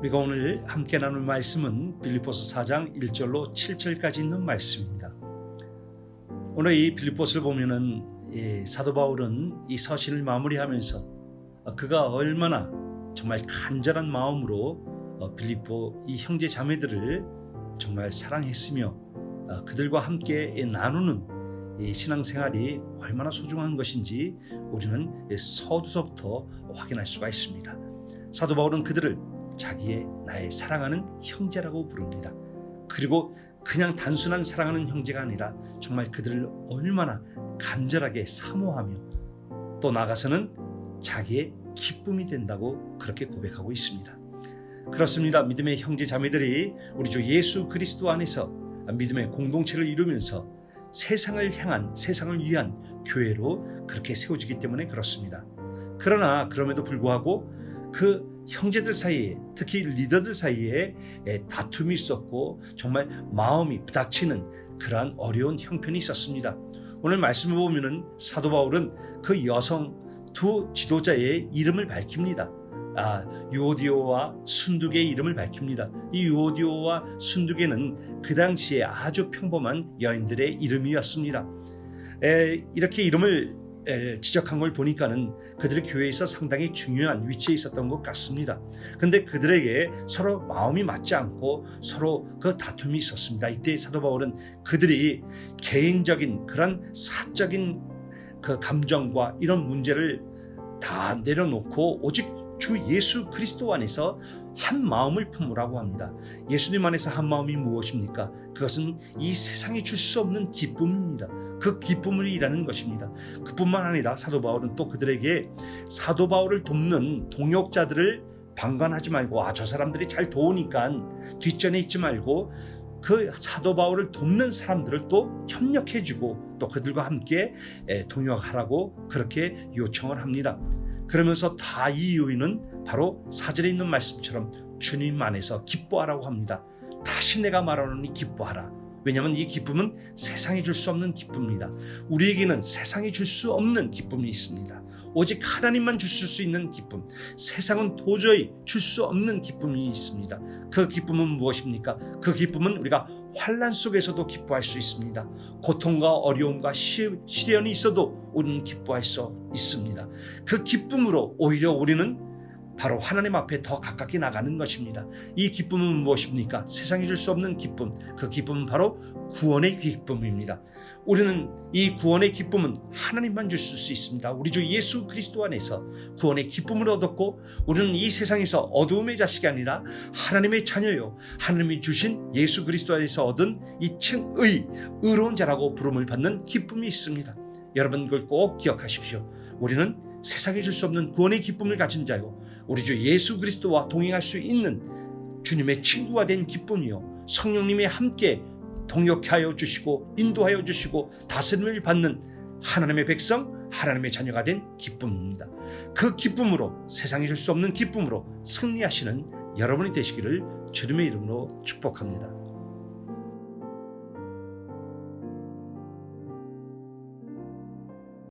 우리가 오늘 함께 나눌 말씀은 빌립보서 4장 1절로 7절까지 있는 말씀입니다. 오늘 이 빌립보서를 보면은 이 사도 바울은 이 서신을 마무리하면서 그가 얼마나 정말 간절한 마음으로 어, 빌립보 이 형제 자매들을 정말 사랑했으며 어, 그들과 함께 나누는 이 신앙생활이 얼마나 소중한 것인지 우리는 서두서부터 확인할 수가 있습니다. 사도 바울은 그들을 자기의 나의 사랑하는 형제라고 부릅니다. 그리고 그냥 단순한 사랑하는 형제가 아니라 정말 그들을 얼마나 간절하게 사모하며 또 나가서는 자기의 기쁨이 된다고 그렇게 고백하고 있습니다. 그렇습니다. 믿음의 형제 자매들이 우리 주 예수 그리스도 안에서 믿음의 공동체를 이루면서 세상을 향한 세상을 위한 교회로 그렇게 세워지기 때문에 그렇습니다. 그러나 그럼에도 불구하고 그 형제들 사이에 특히 리더들 사이에 다툼이 있었고 정말 마음이 부닥치는 그러한 어려운 형편이 있었습니다. 오늘 말씀을 보면은 사도 바울은 그 여성 두 지도자의 이름을 밝힙니다. 아, 유오디오와 순두개의 이름을 밝힙니다. 이 유오디오와 순두개는 그 당시에 아주 평범한 여인들의 이름이었습니다. 에, 이렇게 이름을 에, 지적한 걸 보니까는 그들의 교회에서 상당히 중요한 위치에 있었던 것 같습니다. 근데 그들에게 서로 마음이 맞지 않고 서로 그 다툼이 있었습니다. 이때 사도 바울은 그들이 개인적인 그런 사적인 그 감정과 이런 문제를 다 내려놓고 오직 주 예수 그리스도 안에서 한 마음을 품으라고 합니다. 예수님 안에서 한 마음이 무엇입니까? 그것은 이 세상이 줄 수 없는 기쁨입니다. 그 기쁨을 일하는 것입니다. 그뿐만 아니라 사도 바울은 또 그들에게 사도 바울을 돕는 동역자들을 방관하지 말고 아 저 사람들이 잘 도우니까 뒷전에 있지 말고 그 사도 바울을 돕는 사람들을 또 협력해주고 또 그들과 함께 동역하라고 그렇게 요청을 합니다. 그러면서 다이 요인은 바로 사절에 있는 말씀처럼 주님 안에서 기뻐하라고 합니다. 다시 내가 말하노니 기뻐하라. 왜냐하면 이 기쁨은 세상이 줄 수 없는 기쁨입니다. 우리에게는 세상이 줄 수 없는 기쁨이 있습니다. 오직 하나님만 주실 수 있는 기쁨. 세상은 도저히 줄 수 없는 기쁨이 있습니다. 그 기쁨은 무엇입니까? 그 기쁨은 우리가 환란 속에서도 기뻐할 수 있습니다. 고통과 어려움과 시, 시련이 있어도 우리는 기뻐할 수 있습니다. 그 기쁨으로 오히려 우리는 바로 하나님 앞에 더 가깝게 나가는 것입니다. 이 기쁨은 무엇입니까? 세상이 줄 수 없는 기쁨. 그 기쁨은 바로 구원의 기쁨입니다. 우리는 이 구원의 기쁨은 하나님만 주실 수 있습니다. 우리 주 예수 그리스도 안에서 구원의 기쁨을 얻었고 우리는 이 세상에서 어두움의 자식이 아니라 하나님의 자녀요. 하나님이 주신 예수 그리스도 안에서 얻은 이 칭의 의로운 자라고 부름을 받는 기쁨이 있습니다. 여러분 그걸 꼭 기억하십시오. 우리는 세상에 줄수 없는 구원의 기쁨을 가진 자요. 우리 주 예수 그리스도와 동행할 수 있는 주님의 친구가 된 기쁨이요. 성령님의 함께 동역하여 주시고 인도하여 주시고 다스림을 받는 하나님의 백성, 하나님의 자녀가 된 기쁨입니다. 그 기쁨으로 세상에 줄수 없는 기쁨으로 승리하시는 여러분이 되시기를 주님의 이름으로 축복합니다.